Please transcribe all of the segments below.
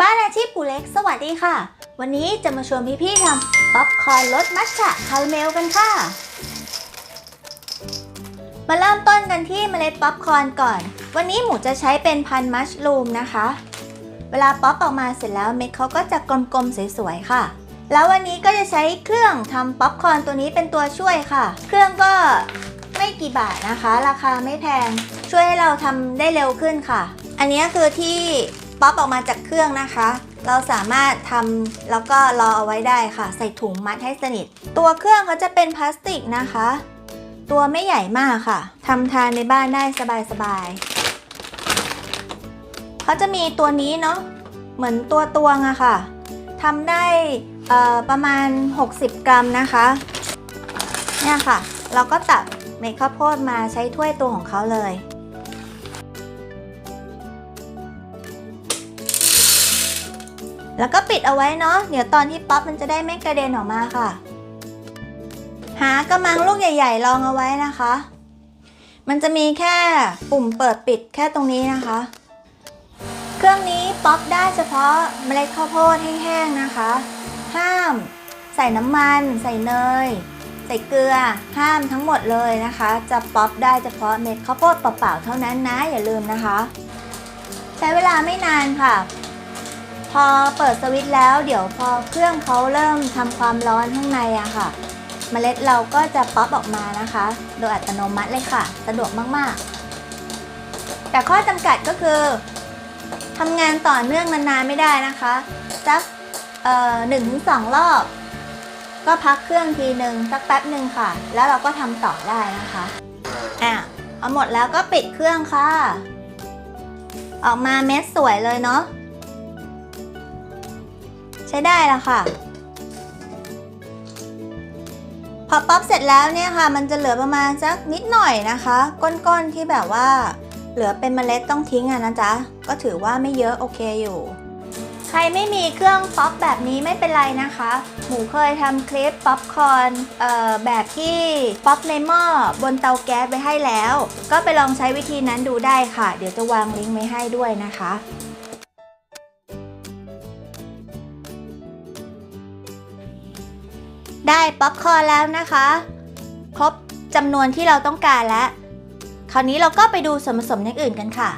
บ้านอาชีพปูเล็ก สวัสดีค่ะ วันนี้จะมาชวนพี่ๆทำป๊อปคอร์นรสมัทฉะคาราเมลกันค่ะ มาเริ่มต้นกันที่เมล็ดป๊อปคอร์นก่อน วันนี้หมูจะใช้เป็นพันมัชลูมนะคะ เวลาป๊อปออกมาเสร็จแล้วเม็ดเขาก็จะกลมๆสวยๆค่ะ แล้ววันนี้ก็จะใช้เครื่องทำป๊อปคอร์นตัวนี้เป็นตัวช่วยค่ะ เครื่องก็ไม่กี่บาทนะคะ ราคาไม่แพง ช่วยให้เราทำได้เร็วขึ้นค่ะ อันนี้คือที่ ป๊อปออกมาจากเครื่องนะคะ เราสามารถทำแล้วก็รอเอาไว้ได้ค่ะ ใส่ถุงมัดให้สนิท ตัวเครื่องเขาจะเป็นพลาสติกนะคะ ตัวไม่ใหญ่มากค่ะทำทานในบ้านได้สบายๆเขาจะมีตัวนี้เนาะเหมือนตัวตวงอะค่ะทำได้ประมาณ 60 กรัมนะคะเนี่ยค่ะ เราก็ตักเม็ดข้าวโพดมาใช้ถ้วยตัวของเขาเลย แล้วก็ปิดเอาไว้เนาะ เดี๋ยวตอนที่ป๊อปมันจะได้ไม่กระเด็นออกมาค่ะ หากระมังลูกใหญ่ ๆ รองเอาไว้นะคะ มันจะมีแค่ปุ่มเปิดปิดแค่ตรงนี้นะคะ เครื่องนี้ป๊อปได้เฉพาะเมล็ดข้าวโพดแห้งๆนะคะ ห้าม ใส่น้ำมัน ใส่เนย ใส่เกลือ ห้ามทั้งหมดเลยนะคะ จะป๊อปได้เฉพาะเม็ดข้าวโพดเปล่าๆเท่านั้นนะอย่าลืมนะคะ ใช้เวลาไม่นานค่ะ พอเปิดสวิตช์แล้วเดี๋ยวพอเครื่องเขาเริ่มทำความร้อนข้างในอะค่ะ เมล็ดเราก็จะป๊อปออกมานะคะ โดยอัตโนมัติเลยค่ะ สะดวกมากๆ แต่ข้อจำกัดก็คือทำงานต่อเนื่องนานๆไม่ได้นะคะสักเอ่อหนึ่งถึงสองรอบ ก็พักเครื่องทีหนึ่งสักแป๊บหนึ่งค่ะ แล้วเราก็ทำต่อได้นะคะอะเอาหมดแล้วก็ปิดเครื่องค่ะ ออกมาเม็ดสวยเลยเนาะ ช้ได้แล้วค่ะ พอป๊อปเสร็จแล้วเนี่ยค่ะ มันจะเหลือประมาณสักนิดหน่อยนะคะ ก้นๆที่แบบว่าเหลือเป็นเมล็ดต้องทิ้งอะนะจ๊ะ ก็ถือว่าไม่เยอะโอเคอยู่ ใครไม่มีเครื่องป๊อปแบบนี้ไม่เป็นไรนะคะ หมูเคยทำคลิปป๊อปคอนเอ่อแบบที่ป๊อปในหม้อบนเตาแก๊สไปให้แล้ว ก็ไปลองใช้วิธีนั้นดูได้ค่ะ เดี๋ยวจะวางลิงก์ไว้ให้ด้วยนะคะ ได้ป๊อปคอร์นแล้วนะคะ ครบจำนวนที่เราต้องการแล้ว คราวนี้เราก็ไปดูส่วนผสมอย่างอื่นกันค่ะ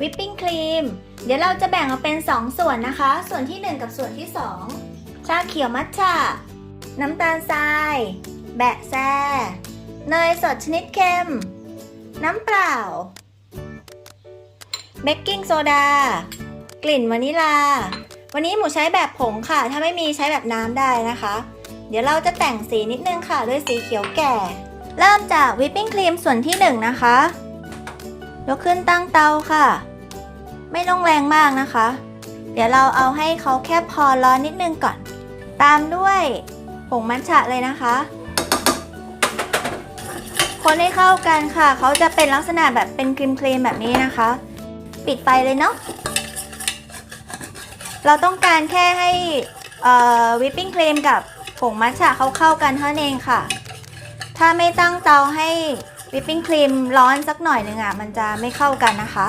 วิปปิ้งครีม เดี๋ยวเราจะแบ่งออกเป็น 2 ส่วนนะคะ ส่วนที่ 1 กับส่วนที่ 2 ชาเขียวมัทฉะ น้ำตาลทราย แบะแซ่เนยสดชนิดเค็ม น้ำเปล่า เบกกิ้งโซดา กลิ่นวานิลา วันนี้หมูใช้แบบผงค่ะ ถ้าไม่มีใช้แบบน้ำได้นะคะ เดี๋ยวเราจะแต่งสีนิดนึงค่ะ ด้วยสีเขียวแก่ เริ่มจากวิปปิ้งครีมส่วนที่ 1 นะคะ ยกขึ้นตั้งเตาค่ะ ไม่ต้องแรงมากนะคะ เดี๋ยวเราเอาให้เขาแค่พอร้อนนิดนึงก่อน ตามด้วยผงมัทฉะเลยนะคะ คนให้เข้ากันค่ะ เขาจะเป็นลักษณะแบบเป็นครีมครีมแบบนี้นะคะ ปิดไฟเลยเนาะ เราต้องการแค่ให้วิปปิ้งครีมกับผงมัทฉะเขาเข้ากันเท่านั้นเองค่ะ ถ้าไม่ตั้งเตาให้วิปปิ้งครีมร้อนสักหน่อยหนึ่งอะมันจะไม่เข้ากันนะคะ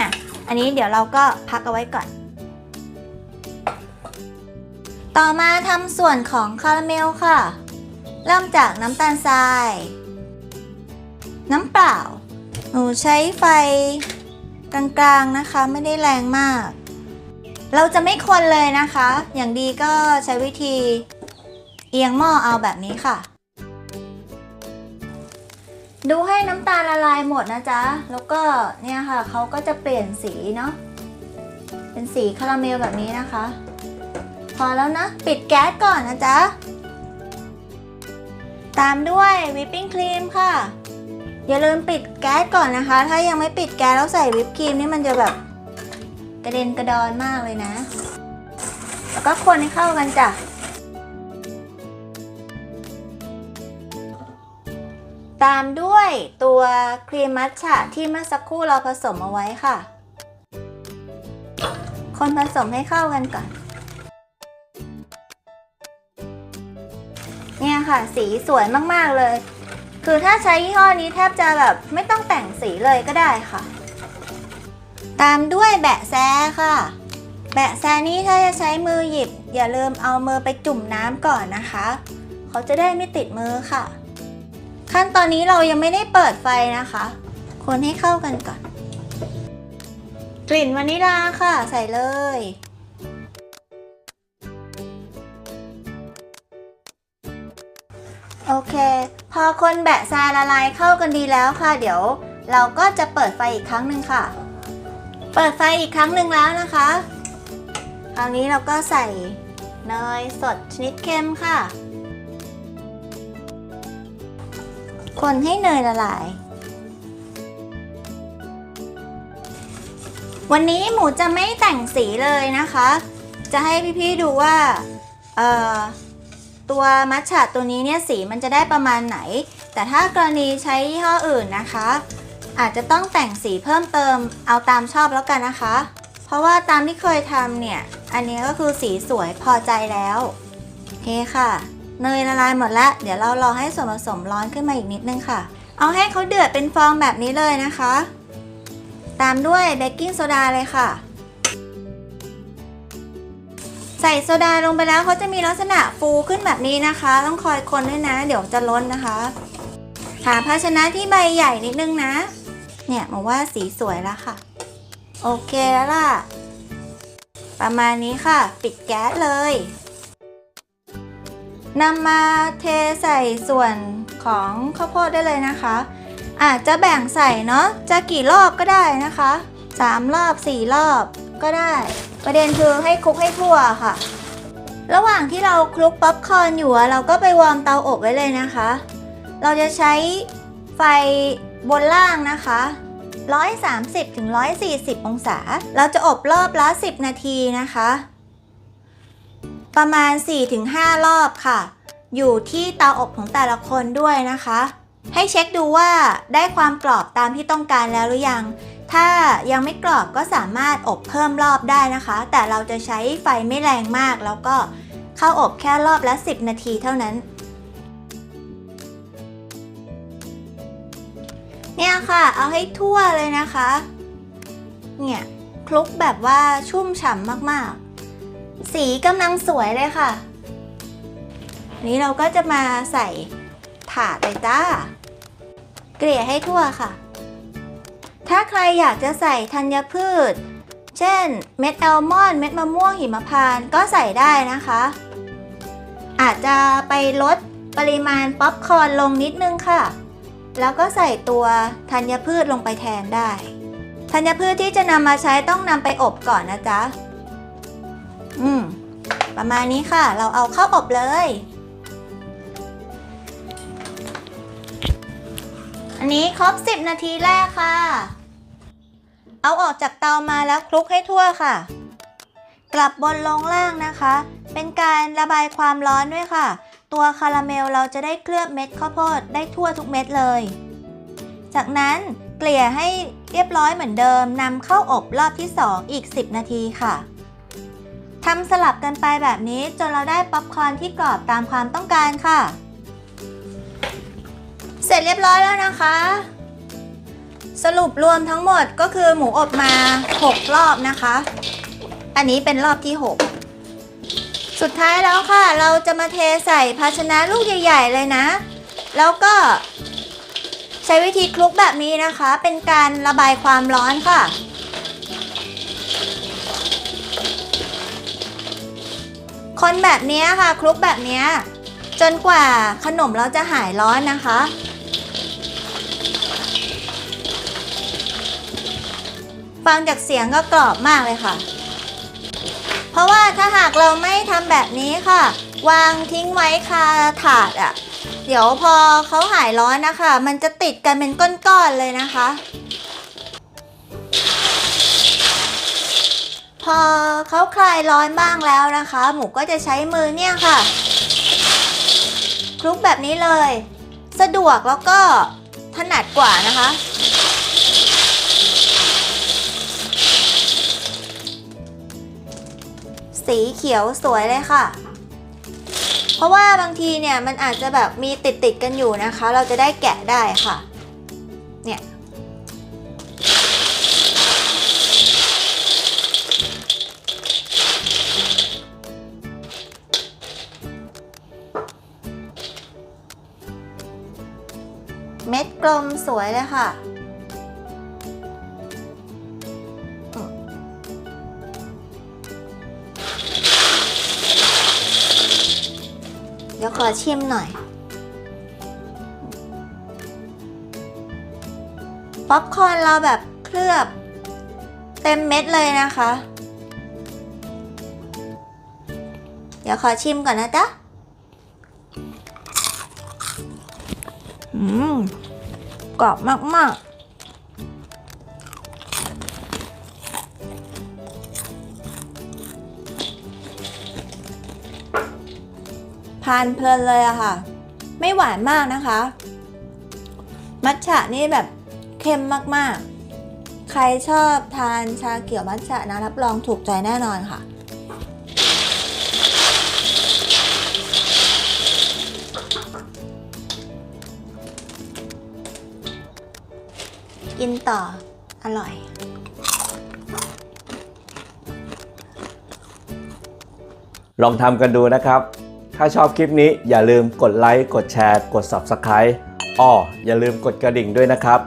อะอันนี้เดี๋ยวเราก็พักเอาไว้ก่อน ต่อมาทำส่วนของคาราเมลค่ะ เริ่มจากน้ำตาลทราย น้ำเปล่า หนูใช้ไฟ กลางๆนะคะไม่ได้แรงมาก เราจะไม่คนเลยนะคะ อย่างดีก็ใช้วิธีเอียงหม้อเอาแบบนี้ค่ะ ดูให้น้ำตาลละลายหมดนะจ๊ะ แล้วก็เนี่ยค่ะเขาก็จะเปลี่ยนสีเนาะเป็นสีคาราเมลแบบนี้นะคะ พอแล้วนะ ปิดแก๊สก่อนนะจ๊ะ ตามด้วยวิปปิ้งครีมค่ะ อย่าลืมปิดแก๊สก่อนนะคะ ถ้ายังไม่ปิดแก๊สแล้วใส่วิปครีมนี่มันจะแบบกระเด็นกระดอนมากเลยนะ แล้วก็คนให้เข้ากันจ้ะ ตามด้วยตัวครีมมัทฉะที่เมื่อสักครู่เราผสมเอาไว้ค่ะ คนผสมให้เข้ากันก่อน เนี่ยค่ะ สีสวยมาก ๆ เลย คือถ้าใช้ยี่ห้อนี้แทบจะแบบไม่ต้องแต่งสีเลยก็ได้ค่ะ ตามด้วยแบะแซค่ะ แบะแซนี้ถ้าจะใช้มือหยิบ อย่าลืมเอามือไปจุ่มน้ำก่อนนะคะ เขาจะได้ไม่ติดมือค่ะ ขั้นตอนนี้เรายังไม่ได้เปิดไฟนะคะ คนให้เข้ากันก่อน กลิ่นวานิลาค่ะ ใส่เลยโอเค พอคนแบะทรายละลายเข้ากันดีแล้วค่ะ เดี๋ยวเราก็จะเปิดไฟอีกครั้งหนึ่งค่ะ เปิดไฟอีกครั้งหนึ่งแล้วนะคะ คราวนี้เราก็ใส่เนยสดชนิดเค็มค่ะ คนให้เนยละลาย วันนี้หมูจะไม่แต่งสีเลยนะคะ จะให้พี่ๆดูว่า เอ่อ ตัวมัทฉะตัวนี้เนี่ยสีมันจะได้ประมาณไหน แต่ถ้ากรณีใช้ยี่ห้ออื่นนะคะ อาจจะต้องแต่งสีเพิ่มเติมเอาตามชอบแล้วกันนะคะ เพราะว่าตามที่เคยทำเนี่ย อันนี้ก็คือสีสวยพอใจแล้วโอเคค่ะ เนยละลายหมดแล้ว เดี๋ยวเรารอให้ส่วนผสมร้อนขึ้นมาอีกนิดนึงค่ะ เอาให้เขาเดือดเป็นฟองแบบนี้เลยนะคะ ตามด้วยเบกกิ้งโซดาเลยค่ะ ใส่โซดาลงไปแล้วเขาจะมีลักษณะฟูขึ้นแบบนี้นะคะ ต้องคอยคนด้วยนะ เดี๋ยวจะล้นนะคะหาภาชนะที่ใบใหญ่นิดนึงนะ เนี่ยมาว่าสีสวยแล้วค่ะ โอเคแล้วล่ะ ประมาณนี้ค่ะ ปิดแก๊สเลยนำมาเทใส่ส่วนของข้าวโพดได้เลยนะคะ อาจจะแบ่งใส่เนาะจะกี่รอบก็ได้นะคะ 3 รอบ 4 รอบก็ได้ ประเด็นคือให้คลุกให้ทั่วค่ะ ระหว่างที่เราคลุกป๊อปคอร์นอยู่เราก็ไปวอร์มเตาอบไว้เลยนะคะ เราจะใช้ไฟบนล่างนะคะ 130ถึง140 องศา เราจะอบรอบละ 10 นาทีนะคะ ประมาณ 4-5 รอบค่ะ อยู่ที่เตาอบของแต่ละคนด้วยนะคะ ให้เช็คดูว่าได้ความกรอบตามที่ต้องการแล้วหรือยัง ถ้ายังไม่กรอบก็สามารถอบเพิ่มรอบได้นะคะ แต่เราจะใช้ไฟไม่แรงมาก แล้วก็เข้าอบแค่รอบละ 10 นาทีเท่านั้น เนี่ยค่ะ เอาให้ทั่วเลยนะคะ เนี่ยคลุกแบบว่าชุ่มฉ่ำมากๆ สีกำลังสวยเลยค่ะ นี้เราก็จะมาใส่ถาดเลยจ้า เกลี่ยให้ทั่วค่ะ ถ้าใครอยากจะใส่ธัญพืช เช่น เม็ดแอลมอนด์เม็ดมะม่วงหิมพานต์ก็ใส่ได้นะคะ อาจจะไปลดปริมาณป๊อปคอร์นลงนิดนึงค่ะ แล้วก็ใส่ตัวธัญพืชลงไปแทนได้ธัญพืชที่จะนำมาใช้ต้องนำไปอบก่อนนะจ๊ะ อืม ประมาณนี้ค่ะ เราเอาเข้าอบเลย อันนี้ครบ 10 นาทีแรกค่ะ เอาออกจากเตามาแล้วคลุกให้ทั่วค่ะ กลับบนลงล่างนะคะ เป็นการระบายความร้อนด้วยค่ะ ตัวคาราเมลเราจะได้เคลือบเม็ดข้าวโพดได้ทั่วทุกเม็ดเลย จากนั้นเกลี่ยให้เรียบร้อยเหมือนเดิมนำเข้าอบรอบที่ 2 อีก 10 นาทีค่ะทำสลับกันไปแบบนี้จนเราได้ป๊อปคอร์นที่กรอบตามความต้องการค่ะ เสร็จเรียบร้อยแล้วนะคะ สรุปรวมทั้งหมดก็คือหมูอบมา 6 รอบนะคะ อันนี้เป็นรอบที่ 6 สุดท้ายแล้วค่ะ เราจะมาเทใส่ภาชนะลูกใหญ่ ๆ เลยนะ แล้วก็ใช้วิธีคลุกแบบนี้นะคะ เป็นการระบายความร้อนค่ะ คนแบบนี้ค่ะ คลุกแบบนี้จนกว่าขนมเราจะหายร้อนนะคะ ฟังจากเสียงก็กรอบมากเลยค่ะ เพราะว่าถ้าหากเราไม่ทำแบบนี้ค่ะ วางทิ้งไว้คาถาดอะ่ะ เดี๋ยวพอเขาหายร้อนนะคะ มันจะติดกันเป็นก้อนๆเลยนะคะ พอเขาคลายร้อนบ้างแล้วนะคะ หมูก็จะใช้มือเนี่ยค่ะคลุกแบบนี้เลย สะดวกแล้วก็ถนัดกว่านะคะ สีเขียวสวยเลยค่ะ เพราะว่าบางทีเนี่ยมันอาจจะแบบมีติดติดกันอยู่นะคะ เราจะได้แกะได้ค่ะ เนี่ย เม็ดกลมสวยเลยค่ะ ดี๋ยวขอชิมหน่อย ป๊อปคอร์นเราแบบเคลือบ เต็มเม็ดเลยนะคะ เดี๋ยวขอชิมก่อนนะจ๊ะ อืม กรอบมากๆ ทานเพลินเลยอะค่ะ ไม่หวานมากนะคะ มัทฉะนี่แบบเค็มมากๆ ใครชอบทานชาเขียวมัทฉะนะรับรองถูกใจแน่นอนค่ะกินต่อ อร่อย ลองทำกันดูนะครับ ถ้าชอบคลิปนี้อย่าลืมกดไลค์กดแชร์ กด Subscribe อ้ออย่าลืมกดกระดิ่งด้วยนะครับ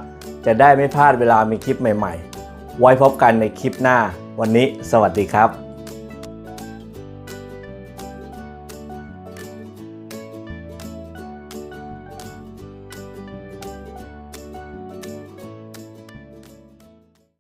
จะได้ไม่พลาดเวลามีคลิปใหม่ๆ ไว้พบกันในคลิปหน้า วันนี้สวัสดีครับ